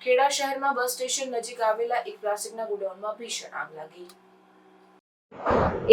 ખેડા શહેરમાં bus station નજીક આવેલા એક પ્લાસ્ટિકના ગોડાઉનમાં ભીષણ આગ લાગી.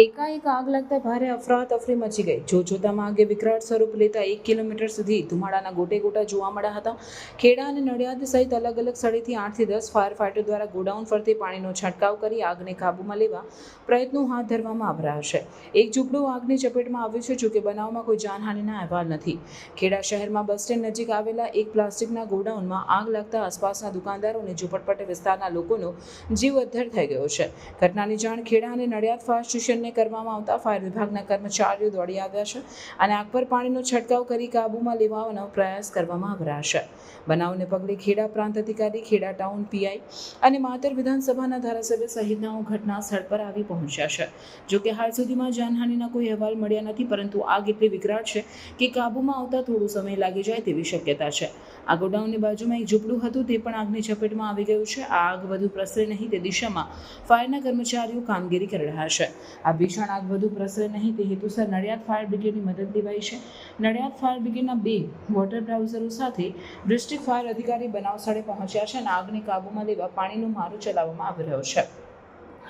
એકાએક આગ લાગતા ભારે અફરાતફરી મચી ગઈ. જોતજોતામાં આગે વિકરાળ સ્વરૂપ લેતા એક કિલોમીટર સુધી ધુમાડાના ગોટે ગોટા જોવા મળ્યા હતા. ખેડા અને નડિયાદ સહિત અલગ અલગ સ્થળેથી આઠથી દસ ફાયર ફાઇટર દ્વારા ગોડાઉન ફરતે પાણીનો છંટકાવ કરી આગને કાબૂમાં લેવા પ્રયત્નો હાથ ધરવામાં આવ્યા હશે. એક ઝૂંપડું આગની ચપેટમાં આવ્યું છે, જોકે બનાવમાં કોઈ જાનહાનિના અહેવાલ નથી. ખેડા શહેરમાં બસ સ્ટેન્ડ નજીક આવેલા એક પ્લાસ્ટિકના ગોડાઉનમાં આગ લાગતા આસપાસના દુકાનદારો અને ઝુંપડપટ્ટી વિસ્તારના લોકોનો જીવ અદ્ધર થઈ ગયો છે. ઘટનાની જાણ ખેડા અને નડિયાદ ફાયર સ્ટેશનને કરવામાં આવતા ફાયર વિભાગના કર્મચારીઓ દોડી આવ્યા છે અને આગ પર પાણીનો છંટકાવ કરી કાબૂમાં લેવાનો પ્રયાસ કરવામાં આવશે બનાવને પગલે ખેડા પ્રાંત અધિકારી, ખેડા ટાઉન પીઆઈ અને માતર વિધાનસભાના ધારાસભ્ય સહિતનાઓ ઘટના સ્થળ પર આવી પહોંચ્યા છે. જોકે હાલ સુધીમાં જાનહાનિના કોઈ અહેવાલ મળ્યા નથી, પરંતુ આગ એટલી વિકરાળ છે કે કાબૂમાં આવતા થોડો સમય લાગી જાય તેવી શક્યતા છે. આ ગોડાઉનની બાજુમાં એક ઝૂંપડું હતું, તે પણ આગની ઝપેટમાં આવી ગયું છે. આ આગ વધુ પ્રસરે નહીં તે દિશામાં ફાયરના કર્મચારીઓ કામગીરી કરી રહ્યા છે. આ ભીષણ આગ વધુ પ્રસરે નહીં, તે હેતુસર નડિયાદ ફાયર બ્રિગેડની મદદ લેવાઈ છે. નડિયાદ ફાયર બ્રિગેડના બે વોટર બ્રાઉઝરો સાથે ડિસ્ટ્રિક્ટ ફાયર અધિકારી બનાવ સ્થળે પહોંચ્યા છે અને આગને કાબૂમાં લેવા પાણીનો મારો ચલાવવામાં આવી રહ્યો છે.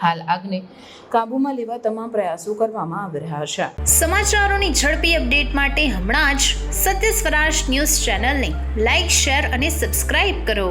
હાલ આગને કાબૂમાં લેવા તમામ પ્રયાસો કરવામાં આવી રહ્યા છે. સમાચારોની ઝડપી અપડેટ માટે હમણાં જ સત્ય સ્વરાજ ન્યૂઝ ચેનલને લાઇક શેર અને સબસ્ક્રાઇબ કરો.